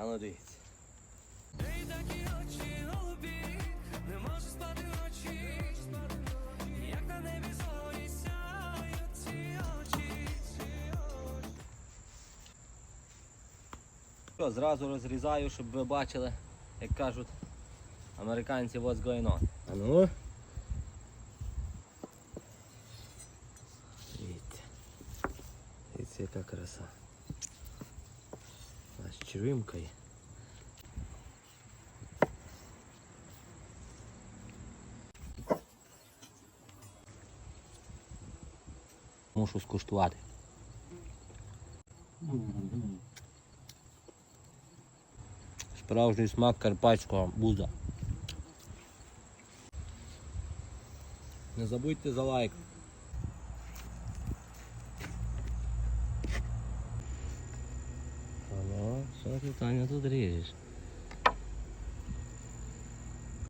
А ну дивіться. Ей, такі очі голубі, не можу спати ночі, як на небі зорі сяють ці очі, ці очі. Що, зразу розрізаю, щоб ви бачили, як кажуть американці what's going on. А ну. Дивіться. Дивіться, яка краса. Аж. Мушу скуштувати. Справжній смак карпатського буза. Не забудьте за лайк. António Rodrigues.